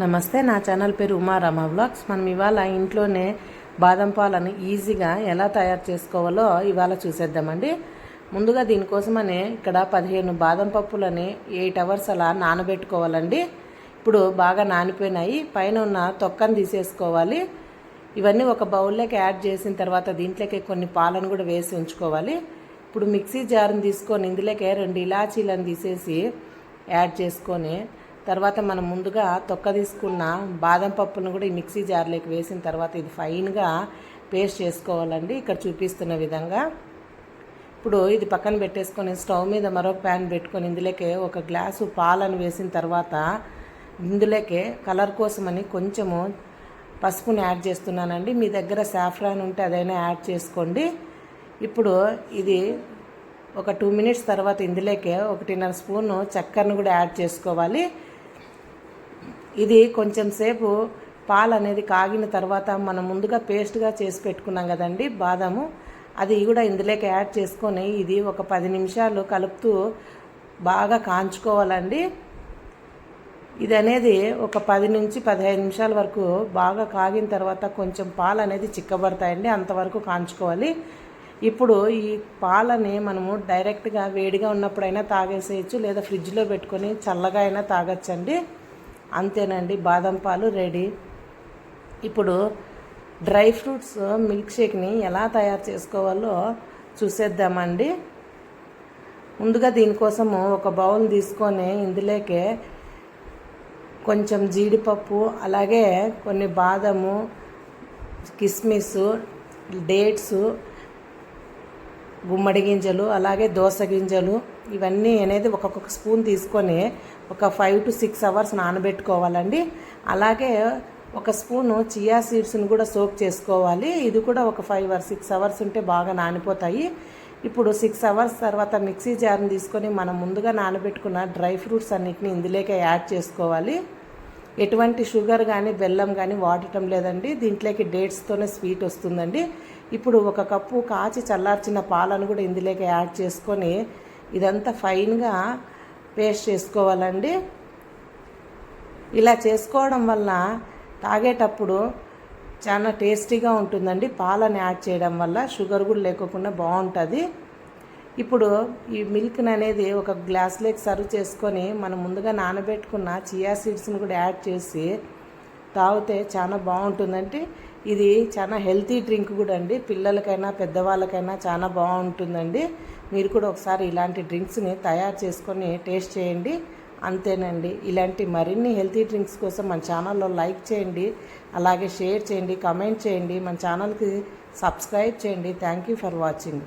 నమస్తే నా ఛానల్ పేరు ఉమారామ వ్లాగ్స్. మనం ఇవాళ ఇంట్లోనే బాదం పాలను ఈజీగా ఎలా తయారు చేసుకోవాలో ఇవాళ చూసేద్దామండి. ముందుగా దీనికోసమని ఇక్కడ పదిహేను బాదం పప్పులని ఎయిట్ అవర్స్ అలా నానబెట్టుకోవాలండి. ఇప్పుడు బాగా నానిపోయినాయి. పైన ఉన్న తొక్కను తీసేసుకోవాలి. ఇవన్నీ ఒక బౌల్లోకి యాడ్ చేసిన తర్వాత దీంట్లోకి కొన్ని పాలను కూడా వేసి ఉంచుకోవాలి. ఇప్పుడు మిక్సీ జార్ని తీసుకొని ఇందులోకి రెండు ఇలాచీలను తీసేసి యాడ్ చేసుకొని తర్వాత మనం ముందుగా తొక్క తీసుకున్న బాదం పప్పును కూడా ఈ మిక్సీ జార్లోకి వేసిన తర్వాత ఇది ఫైన్గా పేస్ట్ చేసుకోవాలండి. ఇక్కడ చూపిస్తున్న విధంగా. ఇప్పుడు ఇది పక్కన పెట్టేసుకొని స్టవ్ మీద మరొక ప్యాన్ పెట్టుకొని ఇందులోకే ఒక గ్లాసు పాలను వేసిన తర్వాత ఇందులోకే కలర్ కోసమని కొంచెము పసుపుని యాడ్ చేస్తున్నానండి. మీ దగ్గర సాఫ్రాన్ ఉంటే అదైనా యాడ్ చేసుకోండి. ఇప్పుడు ఇది ఒక టూ మినిట్స్ తర్వాత ఇందులోకే ఒకటిన్నర స్పూను చక్కెరను కూడా యాడ్ చేసుకోవాలి. ఇది కొంచెం సేపు పాలు అనేది కాగిన తర్వాత మనం ముందుగా పేస్ట్గా చేసి పెట్టుకున్నాం కదండి బాదాము. అది కూడా ఇందులోకి యాడ్ చేసుకొని ఇది ఒక పది నిమిషాలు కలుపుతూ బాగా కాంచుకోవాలండి. ఇది అనేది ఒక పది నుంచి పదిహేను నిమిషాల వరకు బాగా కాగిన తర్వాత కొంచెం పాలు అనేది చిక్కబడతాయండి అంతవరకు కాంచుకోవాలి. ఇప్పుడు ఈ పాలని మనము డైరెక్ట్గా వేడిగా ఉన్నప్పుడైనా తాగేసేయచ్చు లేదా ఫ్రిడ్జ్లో పెట్టుకొని చల్లగా అయినా తాగొచ్చండి. అంతేనండి బాదం పాలు రెడీ. ఇప్పుడు డ్రై ఫ్రూట్స్ మిల్క్ షేక్ని ఎలా తయారు చేసుకోవాలో చూసేద్దామండి. ముందుగా దీనికోసము ఒక బౌల్ తీసుకొని ఇందులోకే కొంచెం జీడిపప్పు అలాగే కొన్ని బాదము కిస్మిస్ డేట్స్ గుమ్మడి గింజలు అలాగే దోస గింజలు ఇవన్నీ అనేది ఒక్కొక్క స్పూన్ తీసుకొని ఒక ఫైవ్ టు సిక్స్ అవర్స్ నానబెట్టుకోవాలండి. అలాగే ఒక స్పూను చియా సీడ్స్ని కూడా సోక్ చేసుకోవాలి. ఇది కూడా ఒక ఫైవ్ అవర్స్ సిక్స్ అవర్స్ ఉంటే బాగా నానిపోతాయి. ఇప్పుడు సిక్స్ అవర్స్ తర్వాత మిక్సీ జార్ని తీసుకొని మనం ముందుగా నానబెట్టుకున్న డ్రై ఫ్రూట్స్ అన్నిటిని ఇందులోకే యాడ్ చేసుకోవాలి. ఎటువంటి షుగర్ కానీ బెల్లం కానీ వాడటం లేదండి. దీంట్లోకి డేట్స్తోనే స్వీట్ వస్తుందండి. ఇప్పుడు ఒక కప్పు కాచి చల్లార్చిన పాలను కూడా ఇందులోకి యాడ్ చేసుకొని ఇదంతా ఫైన్గా పేస్ట్ చేసుకోవాలండి. ఇలా చేసుకోవడం వల్ల తాగేటప్పుడు చాలా టేస్టీగా ఉంటుందండి. పాలను యాడ్ చేయడం వల్ల షుగర్ కూడా లేకోకుండా బాగుంటుంది. ఇప్పుడు ఈ మిల్క్ని అనేది ఒక గ్లాస్లోకి సర్వ్ చేసుకొని మనం ముందుగా నానబెట్టుకున్న చియా సీడ్స్ని కూడా యాడ్ చేసి తాగితే చాలా బాగుంటుందంటే ఇది చాలా హెల్తీ డ్రింక్ కూడా అండి. పిల్లలకైనా పెద్దవాళ్ళకైనా చాలా బాగుంటుందండి. మీరు కూడా ఒకసారి ఇలాంటి డ్రింక్స్ని తయారు చేసుకొని టేస్ట్ చేయండి. అంతేనండి. ఇలాంటి మరిన్ని హెల్తీ డ్రింక్స్ కోసం మన ఛానల్లో లైక్ చేయండి. అలాగే షేర్ చేయండి కమెంట్ చేయండి. మన ఛానల్కి సబ్స్క్రైబ్ చేయండి. Thank you for watching